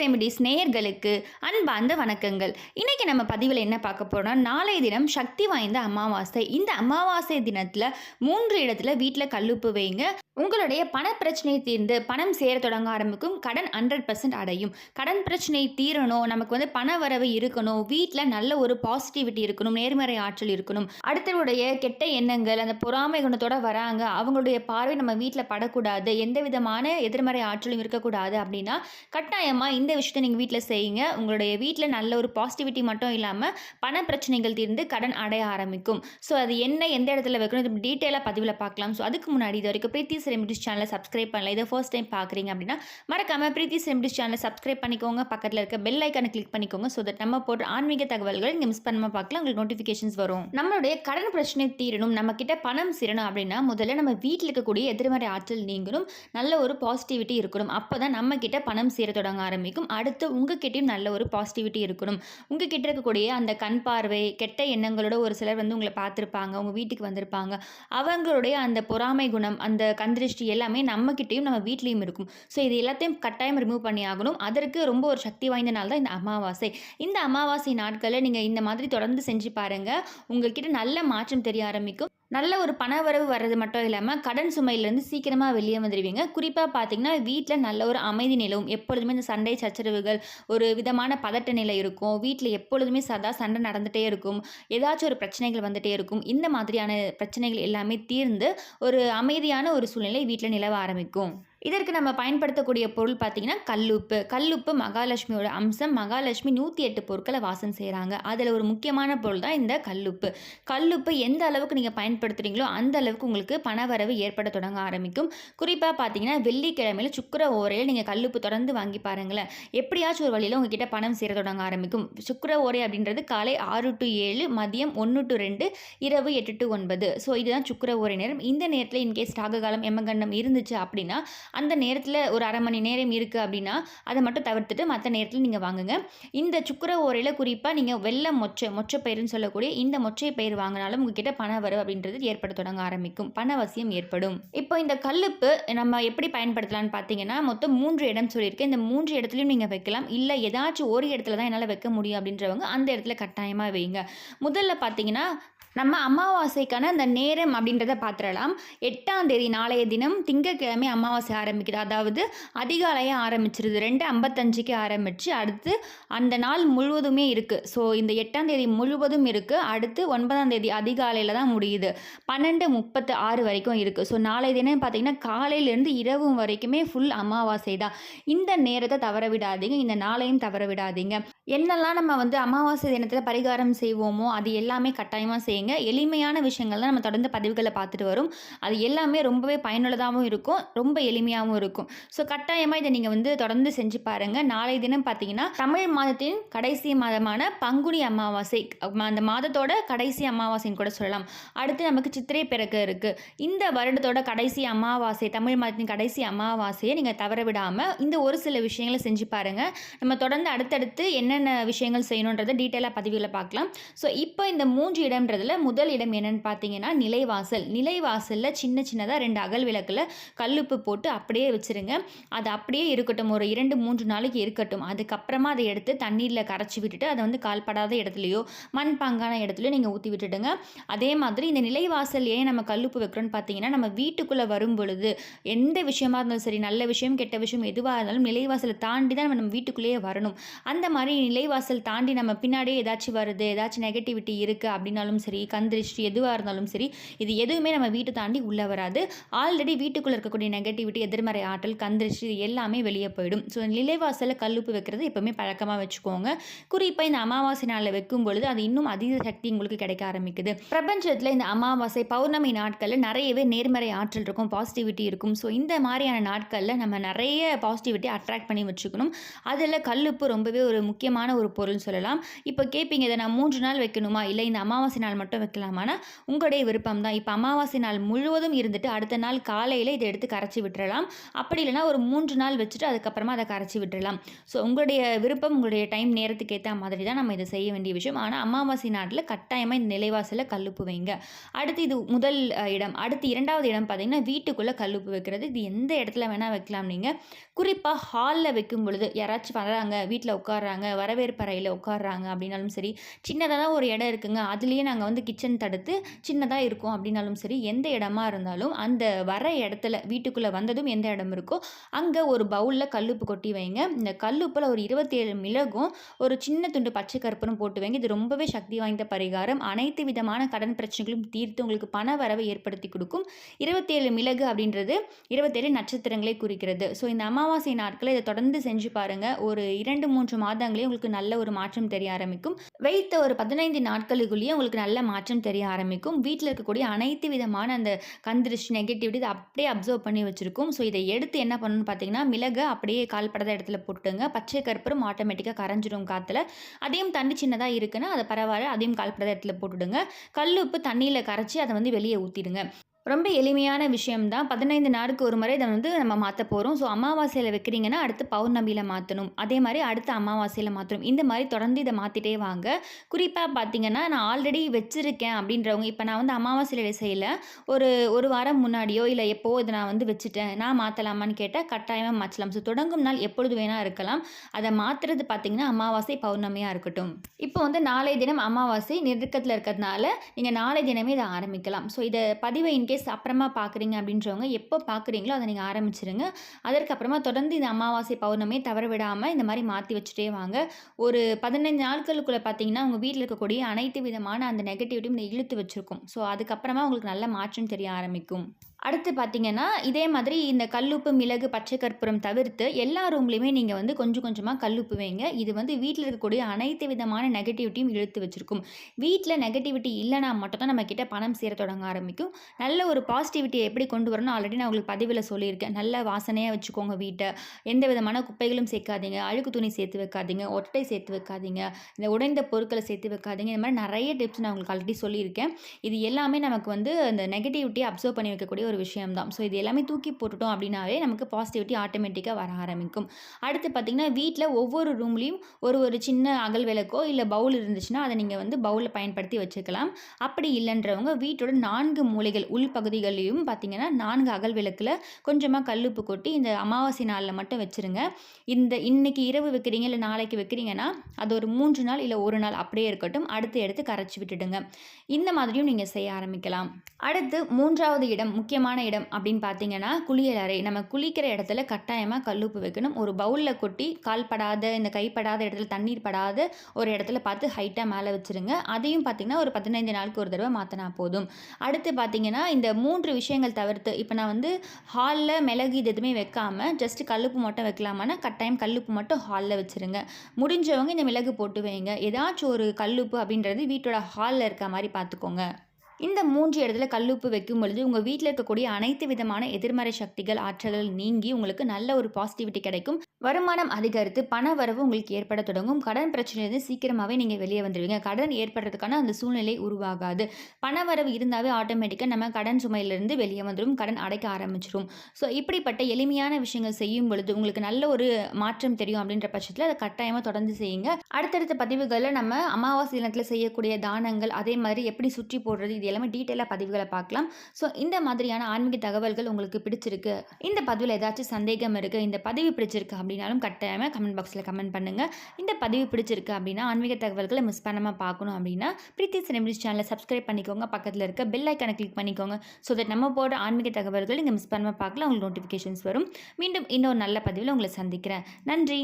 Remedies நேயர்களுக்கு அன்பார்ந்த வணக்கங்கள். இன்னைக்கு நம்ம பதிவில் என்ன பார்க்க போறோம்னா நாளைய தினம் சக்தி வாய்ந்த அமாவாசை. இந்த அமாவாசை தினத்தில் மூன்று இடத்துல வீட்டில் கல்லுப்பு வைங்க. உங்களுடைய பண பிரச்சனை தீர்ந்து பணம் சேர தொடங்க ஆரம்பிக்கும். கடன் ஹண்ட்ரட் பர்சன்ட் அடையும். கடன் பிரச்சனை தீரணும். நமக்கு வந்து பண வரவு இருக்கணும். வீட்டில் நல்ல ஒரு பாசிட்டிவிட்டி இருக்கணும். நேர்மறை ஆற்றல் இருக்கணும். அடுத்தவருடைய கெட்ட எண்ணங்கள் அந்த பொறாமை குணத்தோட வராங்க. அவங்களுடைய பார்வை நம்ம வீட்டில் படக்கூடாது. எந்த விதமான எதிர்மறை ஆற்றலும் இருக்கக்கூடாது அப்படின்னா கட்டாயமாக இந்த இந்த விஷயத்தை நீங்கள் வீட்டில் செய்யுங்க. உங்களுடைய வீட்டில் நல்ல ஒரு பாசிட்டிவிட்டி மட்டும் இல்லாமல் பண பிரச்சனைகள் தீர்ந்து கடன் அடைய ஆரம்பிக்கும். ஸோ அது என்ன எந்த இடத்துல வைக்கணும் இது டீட்டெயிலாக பதிவில் பார்க்கலாம். ஸோ அதுக்கு முன்னாடி இது வரைக்கும் பிரீத்தி ரெமிடிஸ் சேனலை சப்ஸ்கிரைப் பண்ணல. இதை ஃபர்ஸ்ட் டைம் பார்க்குறீங்க அப்படின்னா மறக்காமல் பிரீத்தி ரெமிடிஸ் சேனலை சப்ஸ்கிரைப் பண்ணிக்கோங்க. பக்கத்தில் இருக்க பெல் ஐக்கானை கிளிக் பண்ணிக்கோங்க. ஸோ தட் நம்ம போடுற ஆன்மீக தகவல்கள் நீங்கள் மிஸ் பண்ணாமல் பார்க்கலாம். உங்களுக்கு நோட்டிஃபிகேஷன்ஸ் வரும். நம்மளுடைய கடன் பிரச்சனை தீரணும். நம்மக்கிட்ட பணம் சேரணும் அப்படின்னா முதல்ல நம்ம வீட்டில் இருக்கக்கூடிய எதிர்மறை ஆற்றல் நீங்கணும். நல்ல ஒரு பாசிட்டிவிட்டி இருக்கணும். அப்போ தான் நம்ம கிட்ட பணம் சேர தொடங்க ஆரம்பிக்கும். அடுத்து உங்ககிட்டயும் நல்ல ஒரு பாசிட்டிவிட்டி இருக்கணும். உங்ககிட்ட இருக்கக்கூடிய அந்த கண் பார்வை கெட்ட எண்ணங்களோட ஒரு சிலர் வந்து உங்களை பார்த்துருப்பாங்க உங்கள் வீட்டுக்கு வந்திருப்பாங்க. அவங்களுடைய அந்த பொறாமை குணம் அந்த கந்திருஷ்டி எல்லாமே நம்மக்கிட்டேயும் நம்ம வீட்லேயும் இருக்கும். ஸோ இது எல்லாத்தையும் கட்டாயம் ரிமூவ் பண்ணி ஆகணும். அதற்கு ரொம்ப ஒரு சக்தி வாய்ந்த நாள் தான் இந்த அமாவாசை. இந்த அமாவாசை நாட்களில் நீங்கள் இந்த மாதிரி தொடர்ந்து செஞ்சு பாருங்கள் உங்ககிட்ட நல்ல மாற்றம் தெரிய ஆரம்பிக்கும். நல்ல ஒரு பணவரவு வர்றது மட்டும் இல்லாமல் கடன் சுமையிலேருந்து சீக்கிரமாக வெளியே வந்துடுவீங்க குறிப்பாக பார்த்தீங்கன்னா வீட்டில் நல்ல ஒரு அமைதி நிலவும். எப்பொழுதுமே இந்த சண்டை சச்சரவுகள் ஒரு விதமான பதட்ட நிலை இருக்கும். வீட்டில் எப்பொழுதுமே சதா சண்டை நடந்துகிட்டே இருக்கும். ஏதாச்சும் ஒரு பிரச்சனைகள் வந்துகிட்டே இருக்கும். இந்த மாதிரியான பிரச்சனைகள் எல்லாமே தீர்ந்து ஒரு அமைதியான ஒரு சூழ்நிலை வீட்டில் நிலவ ஆரம்பிக்கும். இதற்கு நம்ம பயன்படுத்தக்கூடிய பொருள் பார்த்திங்கன்னா கல்லுப்பு. கல்லுப்பு மகாலட்சுமியோட அம்சம். மகாலட்சுமி நூற்றி எட்டு பொருட்களை வாசம் செய்கிறாங்க அதில் ஒரு முக்கியமான பொருள் தான் இந்த கல்லுப்பு. கல்லுப்பு எந்த அளவுக்கு நீங்கள் பயன்படுத்துகிறீங்களோ அந்த அளவுக்கு உங்களுக்கு பணவரவு ஏற்பட தொடங்க ஆரம்பிக்கும். குறிப்பாக பார்த்தீங்கன்னா வெள்ளிக்கிழமையில் சுக்கர ஓரையில் நீங்கள் கல்லுப்பு தொடர்ந்து வாங்கி பாருங்களேன். எப்படியாச்சும் ஒரு வழியில் உங்ககிட்ட பணம் சேர தொடங்க ஆரம்பிக்கும். சுக்கர ஓரை அப்படின்றது காலை ஆறு டு ஏழு மதியம் ஒன்று டு ரெண்டு இரவு எட்டு டு ஒன்பது. ஸோ இதுதான் சுக்கர ஓரை நேரம். இந்த நேரத்தில் இன்கேஸ் ராககாலம் எமகண்டம் இருந்துச்சு அப்படின்னா அந்த நேரத்தில் ஒரு அரை மணி நேரம் இருக்குது அப்படின்னா அதை மட்டும் தவிர்த்துட்டு மற்ற நேரத்தில் நீங்கள் வாங்குங்க. இந்த சுக்கர ஓரையில் குறிப்பாக நீங்கள் வெள்ளை மொச்சை மொச்சை பயிர்னு சொல்லக்கூடிய இந்த மொச்சை பயிர் வாங்கினாலும் உங்ககிட்ட பண வரவு அப்படின்றது ஏற்பட தொடங்க ஆரம்பிக்கும். பணவசியம் ஏற்படும். இப்போ இந்த கல்லுப்பு நம்ம எப்படி பயன்படுத்தலாம்னு பார்த்தீங்கன்னா மொத்தம் மூன்று இடம் சொல்லியிருக்கேன். இந்த மூன்று இடத்துலையும் நீங்கள் வைக்கலாம். இல்லை ஏதாச்சும் ஒரு இடத்துல தான் என்னால் வைக்க முடியும் அப்படின்றவங்க அந்த இடத்துல கட்டாயமாக வைங்க. முதல்ல பார்த்தீங்கன்னா நம்ம அமாவாசைக்கான அந்த நேரம் அப்படின்றத பார்த்துடலாம் எட்டாம் தேதி நாளைய தினம் திங்கட்கிழமை அமாவாசை ஆரம்பிக்குது. அதாவது அதிகாலையாக ஆரம்பிச்சிருது. ரெண்டு ஐம்பத்தஞ்சுக்கு ஆரம்பித்து அடுத்து அந்த நாள் முழுவதுமே இருக்குது ஸோ இந்த எட்டாம் தேதி முழுவதும் இருக்குது அடுத்து ஒன்பதாம் தேதி அதிகாலையில் தான் முடியுது. பன்னெண்டு முப்பத்து ஆறு வரைக்கும் இருக்குது ஸோ நாளை தினம் பார்த்திங்கன்னா காலையிலேருந்து இரவு வரைக்குமே ஃபுல் அமாவாசை தான். இந்த நேரத்தை தவற விடாதீங்க. இந்த நாளையும் தவற விடாதீங்க. என்னெல்லாம் நம்ம வந்து அமாவாசை தினத்தில் பரிகாரம் செய்வோமோ அது எல்லாமே கட்டாயமாக செய்யுங்க. எளிமையான விஷயங்கள் தான் நம்ம தொடர்ந்து பதிவுகளை பார்த்துட்டு வரும். அது எல்லாமே ரொம்பவே பயனுள்ளதாகவும் இருக்கும். ரொம்ப எளிமையாக எளிமையாகவும் இருக்கும். ஸோ கட்டாயமாக இதை நீங்கள் வந்து தொடர்ந்து செஞ்சு பாருங்கள் நாளை தினம் பார்த்தீங்கன்னா தமிழ் மாதத்தின் கடைசி மாதமான பங்குனி அமாவாசை அந்த மாதத்தோட கடைசி அமாவாசைன்னு கூட சொல்லலாம். அடுத்து நமக்கு சித்திரை பிறகு இருக்குது இந்த வருடத்தோட கடைசி அமாவாசை தமிழ் மாதத்தின் கடைசி அமாவாசையை நீங்கள் தவற விடாமல் இந்த ஒரு சில விஷயங்களை செஞ்சு பாருங்கள் நம்ம தொடர்ந்து அடுத்தடுத்து என்னென்ன விஷயங்கள் செய்யணுன்றதை டீட்டெயிலாக பதிவுகளை பார்க்கலாம் ஸோ இப்போ இந்த மூன்று இடம்ன்றதில் முதல் இடம் என்னென்னு பார்த்தீங்கன்னா நிலைவாசல். நிலைவாசலில் சின்ன சின்னதாக ரெண்டு அகல் விளக்கில் கல்லுப்பு போட்டு அப்படியே வச்சுருங்க. அது அப்படியே இருக்கட்டும். ஒரு இரண்டு மூன்று நாளைக்கு இருக்கட்டும். அதுக்கப்புறமா அதை எடுத்து தண்ணீரில் கரைச்சி விட்டுட்டு அதை வந்து கால்படாத இடத்துலையோ மண் பாங்கான இடத்துலையோ நீங்கள் ஊற்றி விட்டுடுங்க. அதே மாதிரி இந்த நிலைவாசல் ஏன் நம்ம கல்லுப்பு வைக்கிறோன்னு பார்த்தீங்கன்னா நம்ம வீட்டுக்குள்ளே வரும் பொழுது எந்த விஷயமா இருந்தாலும் சரி நல்ல விஷயம் கெட்ட விஷயம் எதுவாக இருந்தாலும் நிலைவாசலை தாண்டி தான் நம்ம நம்ம வீட்டுக்குள்ளேயே வரணும். அந்த மாதிரி நிலைவாசல் தாண்டி நம்ம பின்னாடியே ஏதாச்சும் வருது ஏதாச்சும் நெகட்டிவிட்டி இருக்குது அப்படின்னாலும் சரி கந்திருஷ்டி எதுவாக இருந்தாலும் சரி இது எதுவுமே நம்ம வீட்டை தாண்டி உள்ளே வராது. ஆல்ரெடி வீட்டுக்குள்ளே இருக்கக்கூடிய நெகட்டிவிட்டி எதிர்மறை ஆற்றல் கந்திரிச்சு இது எல்லாமே வெளியே போயிடும். ஸோ நிலைவாசலில் கல்லுப்பு வைக்கிறது எப்போவுமே பழக்கமாக வச்சுக்கோங்க. குறிப்பாக இந்த அமாவாசை நாளில் வைக்கும் பொழுது அது இன்னும் அதிக சக்தி உங்களுக்கு கிடைக்க ஆரம்பிக்குது. பிரபஞ்சத்தில் இந்த அமாவாசை பௌர்ணமி நாட்களில் நிறையவே நேர்மறை ஆற்றல் இருக்கும் பாசிட்டிவிட்டி இருக்கும். ஸோ இந்த மாதிரியான நாட்களில் நம்ம நிறைய பாசிட்டிவிட்டி அட்ராக்ட் பண்ணி வச்சுக்கணும். அதில் கல்லுப்பு ரொம்பவே ஒரு முக்கியமான ஒரு பொருள்னு சொல்லலாம். இப்போ கேட்பீங்க இதை நான் மூன்று நாள் வைக்கணுமா? இல்லை இந்த அமாவாசை நாள் மட்டும் வைக்கலாமானா உங்களுடைய விருப்பம் தான் இப்போ அமாவாசை நாள் முழுவதும் இருந்துட்டு அடுத்த நாள் காலையில் இதை எடுத்து கரைச்சி விட்டுறலாம். வச்சுக்கலாம் அப்படி இல்லைனா ஒரு மூன்று நாள் வச்சுட்டு அதுக்கப்புறமா அதை கரைச்சி விட்டுடலாம் ஸோ உங்களுடைய விருப்பம் உங்களுடைய டைம் நேரத்துக்கு ஏற்ற மாதிரி தான் நம்ம இதை செய்ய வேண்டிய விஷயம். ஆனால் அமாவாசை நாட்டில் கட்டாயமாக இந்த நிலைவாசலில் கல்லுப்பு வைங்க. அடுத்து இது முதல் இடம். அடுத்து இரண்டாவது இடம் பார்த்திங்கன்னா வீட்டுக்குள்ளே கல்லுப்பு வைக்கிறது. இது எந்த இடத்துல வேணால் வைக்கலாம் நீங்கள் குறிப்பாக ஹாலில் வைக்கும் பொழுது யாராச்சும் வராங்க வீட்டில் உட்காடுறாங்க வரவேற்பறையில் உட்காடுறாங்க அப்படின்னாலும் சரி சின்னதாக தான் ஒரு இடம் இருக்குங்க. அதுலேயே நாங்கள் வந்து கிச்சன் தடுத்து சின்னதாக இருக்கும் அப்படின்னாலும் சரி எந்த இடமா இருந்தாலும் அந்த வர இடத்துல வீட்டுக்குள்ளே வந்ததும் எந்த இடம் இருக்கோ அங்கே ஒரு பவுலில் கல்லுப்பு கொட்டி வைங்க. இந்த கல்லுப்பில் ஒரு இருபத்தேழு மிளகும் ஒரு சின்ன துண்டு பச்சை கருப்பரும் போட்டு வைங்க. இது ரொம்பவே சக்தி வாய்ந்த பரிகாரம். அனைத்து விதமான கடன் பிரச்சனைகளும் தீர்த்து உங்களுக்கு பண வரவை ஏற்படுத்தி கொடுக்கும். இருபத்தேழு மிளகு அப்படின்றது இருபத்தேழு நட்சத்திரங்களை குறிக்கிறது. ஸோ இந்த அமாவாசை நாட்களை இதை தொடர்ந்து செஞ்சு பாருங்கள் ஒரு இரண்டு மூன்று மாதங்களே உங்களுக்கு நல்ல ஒரு மாற்றம் தெரிய ஆரம்பிக்கும். வைத்த ஒரு பதினைந்து நாட்களுக்குள்ளேயே உங்களுக்கு நல்ல மாற்றம் தெரிய ஆரம்பிக்கும். வீட்டில் இருக்கக்கூடிய அனைத்து விதமான அந்த கந்திருஷ்டி நெகட்டிவிட்டி இதை அப்படியே அப்சர்வ் பண்ணி வச்சுருக்கும். ஸோ இதை எடுத்து என்ன பண்ணணும்னு பார்த்தீங்கன்னா மிளகை அப்படியே கால்படாத இடத்துல போட்டுங்க பச்சை கருப்பரும் ஆட்டோமேட்டிக்காக கரைஞ்சிடும் காற்றுல அதையும் தண்ணி சின்னதாக இருக்குன்னா அதை பரவாயில்ல. அதையும் கால்படாத இடத்துல போட்டுடுங்க. கல் உப்பு தண்ணியில் கரைச்சி அதை வந்து வெளியே ஊற்றிடுங்க ரொம்ப எளிமையான விஷயம்தான். பதினைந்து நாளுக்கு ஒரு முறை இதை வந்து நம்ம மாற்ற போகிறோம் ஸோ அமாவாசையில் வைக்கிறீங்கன்னா அடுத்து பௌர்ணமியில் மாற்றணும் அதே மாதிரி அடுத்த அமாவாசையில் மாற்றணும் இந்த மாதிரி தொடர்ந்து இதை மாற்றிட்டே வாங்க. குறிப்பாக பார்த்தீங்கன்னா நான் ஆல்ரெடி வச்சுருக்கேன் அப்படின்றவங்க இப்போ நான் வந்து அமாவாசையில் செய்யல. ஒரு ஒரு வாரம் முன்னாடியோ இல்லை எப்போ இதை நான் வந்து வச்சுட்டேன் நான் மாற்றலாமான்னு கேட்டால் கட்டாயமாக மாற்றலாம் ஸோ தொடங்கும் நாள் எப்பொழுது வேணால் இருக்கலாம். அதை மாற்றுறது பார்த்தீங்கன்னா அமாவாசை பௌர்ணமியாக இருக்கட்டும். இப்போ வந்து நாளை தினம் அமாவாசை நெருக்கத்தில் இருக்கிறதுனால நீங்கள் நாளை தினமே இதை ஆரம்பிக்கலாம். ஸோ இதை பதிவை இன்கேஸ் அப்புறமா பார்க்குறீங்க அப்படின்றவங்க எப்போ பார்க்குறீங்களோ அதை நீங்கள் ஆரம்பிச்சிருங்க. அதற்கப்புறமா தொடர்ந்து இந்த அமாவாசை பௌர்ணமே தவற விடாமல் இந்த மாதிரி மாற்றி வச்சுட்டே வாங்க. ஒரு பதினைந்து நாட்களுக்குள்ளே பார்த்தீங்கன்னா உங்கள் வீட்டில் இருக்கக்கூடிய அனைத்து விதமான அந்த நெகட்டிவிட்டியும் இந்த இழுத்து வச்சுருக்கும். ஸோ அதுக்கப்புறமா உங்களுக்கு நல்ல மாற்றம் தெரிய ஆரம்பிக்கும். அடுத்து பார்த்தீங்கன்னா இதே மாதிரி இந்த கல்லுப்பு மிளகு பச்சை கற்பூரம் தவிர்த்து எல்லா ரூம்லேயுமே நீங்கள் வந்து கொஞ்சம் கொஞ்சமாக கல்லுப்பு வைங்க. இது வந்து வீட்டில் இருக்கக்கூடிய அனைத்து விதமான நெகட்டிவிட்டியும் இழுத்து வச்சுருக்கும். வீட்டில் நெகட்டிவிட்டி இல்லைனா மட்டும் தான் நம்மக்கிட்ட பணம் சேர தொடங்க ஆரம்பிக்கும். நல்ல ஒரு பாசிட்டிவிட்டியை எப்படி கொண்டு வரணும் ஆல்ரெடி நான் உங்களுக்கு பதிவில் சொல்லியிருக்கேன். நல்ல வாசனையாக வச்சுக்கோங்க வீட்டை. எந்த விதமான குப்பைகளும் சேர்க்காதீங்க. அழுக்கு துணி சேர்த்து வைக்காதீங்க. ஒட்டை சேர்த்து வைக்காதீங்க. இந்த உடைந்த பொருட்களை சேர்த்து வைக்காதீங்க. இந்த மாதிரி நிறைய டிப்ஸ் நான் உங்களுக்கு ஆல்ரெடி சொல்லியிருக்கேன். இது எல்லாமே நமக்கு வந்து அந்த நெகட்டிவிட்டியை அப்சர்வ் பண்ணி வைக்கக்கூடிய ஒரு விஷயம் தான் ஸோ இது எல்லாமே தூக்கி போட்டுட்டோம் அப்படின்னாவே நமக்கு பாசிட்டிவிட்டி ஆட்டோமேட்டிக்காக வர ஆரம்பிக்கும். அடுத்து பார்த்திங்கன்னா வீட்டில் ஒவ்வொரு ரூம்லேயும் ஒரு ஒரு சின்ன அகல் விளக்கோ இல்லை பவுல் இருந்துச்சுன்னா அதை நீங்கள் வந்து பவுலில் பயன்படுத்தி வச்சுக்கலாம். அப்படி இல்லைன்றவங்க வீட்டோட நான்கு மூலைகள் உள் பகுதிகளிலும் பார்த்தீங்கன்னா நான்கு அகல் விளக்கில் கொஞ்சமாக கல்லுப்பு கொட்டி இந்த அமாவாசை நாளில் மட்டும் வச்சுருங்க. இந்த இன்னைக்கு இரவு வைக்கிறீங்க இல்லை நாளைக்கு வைக்கிறீங்கன்னா அது ஒரு மூன்று நாள் இல்லை ஒரு நாள் அப்படியே இருக்கட்டும். அடுத்து எடுத்து கரைச்சி விட்டுடுங்க. இந்த மாதிரியும் நீங்கள் செய்ய ஆரம்பிக்கலாம். அடுத்து மூன்றாவது இடம் முக்கியமான இடம் அப்படின்னு பார்த்தீங்கன்னா குளியல் அறை. நம்ம குளிக்கிற இடத்துல கட்டாயமாக கல்லுப்பு வைக்கணும். ஒரு பவுலில் கொட்டி கால் படாத இந்த கைப்படாத இடத்துல தண்ணீர் படாத ஒரு இடத்துல பார்த்து ஹைட்டாக மேலே வச்சுருங்க. அதையும் பார்த்தீங்கன்னா ஒரு பதினைந்து நாளுக்கு ஒரு தடவை மாற்றினா போதும். அடுத்து பார்த்தீங்கன்னா இந்த மூன்று விஷயங்கள் தவிர்த்து இப்போ நான் வந்து ஹாலில் மிளகு இது எதுவுமே வைக்காமல் ஜஸ்ட் கல்லுப்பு மட்டும் வைக்கலாமான்னா கட்டாயம் கல்லுப்பு மட்டும் ஹாலில் வச்சுருங்க. முடிஞ்சவங்க இந்த மிளகு போட்டு வைங்க. ஏதாச்சும் ஒரு கல்லுப்பு அப்படின்றது வீட்டோட ஹாலில் இருக்க மாதிரி பார்த்துக்கோங்க. இந்த மூன்று இடத்துல கல்லுப்பு வைக்கும் பொழுது உங்கள் வீட்டில் இருக்கக்கூடிய அனைத்து விதமான எதிர்மறை சக்திகள் ஆற்றல்கள் நீங்கி உங்களுக்கு நல்ல ஒரு பாசிட்டிவிட்டி கிடைக்கும். வருமானம் அதிகரித்து பண வரவு உங்களுக்கு ஏற்பட தொடங்கும். கடன் பிரச்சனையிலிருந்து சீக்கிரமாகவே நீங்கள் வெளியே வந்துடுவீங்க கடன் ஏற்படுறதுக்கான அந்த சூழ்நிலை உருவாகாது. பண வரவு இருந்தாவே ஆட்டோமேட்டிக்காக நம்ம கடன் சுமையிலிருந்து வெளியே வந்துடும் கடன் அடைக்க ஆரம்பிச்சிடும் ஸோ இப்படிப்பட்ட எளிமையான விஷயங்கள் செய்யும் பொழுது உங்களுக்கு நல்ல ஒரு மாற்றம் தெரியும் அப்படின்ற பட்சத்தில் அதை கட்டாயமாக தொடர்ந்து செய்யுங்க. அடுத்தடுத்த பதிவுகளில் நம்ம அமாவாசை தினத்தில் செய்யக்கூடிய தானங்கள் அதே மாதிரி எப்படி சுற்றி போடுறது இது எல்லாமே டீட்டெயிலாக பதிவுகளை பார்க்கலாம். ஸோ இந்த மாதிரியான ஆன்மீக தகவல்கள் உங்களுக்கு பிடிச்சிருக்கு. இந்த பதிவில் ஏதாச்சும் சந்தேகம் இருக்குது இந்த பதிவு பிடிச்சிருக்கு அப்படின்னாலும் கட்டாயமாக கமெண்ட் பாக்ஸில் கமெண்ட் பண்ணுங்கள் இந்த பதிவு பிடிச்சிருக்கு அப்படின்னா ஆன்மீக தகவல்களை மிஸ் பண்ணாமல் பார்க்கணும் அப்படின்னா பிரீத்தி சினிமிஸ் சேனலை சப்ஸ்கிரைப் பண்ணிக்கோங்க. பக்கத்தில் இருக்க பெல் ஐக்கனை கிளிக் பண்ணிக்கோங்க. ஸோ தட் நம்ம போடுற ஆன்மீக தகவல்கள் நீங்கள் மிஸ் பண்ணாமல் பார்க்கலாம் உங்களுக்கு நோட்டிஃபிகேஷன்ஸ் வரும். மீண்டும் இன்னொரு நல்ல பதிவில் உங்களை சந்திக்கிறேன். நன்றி!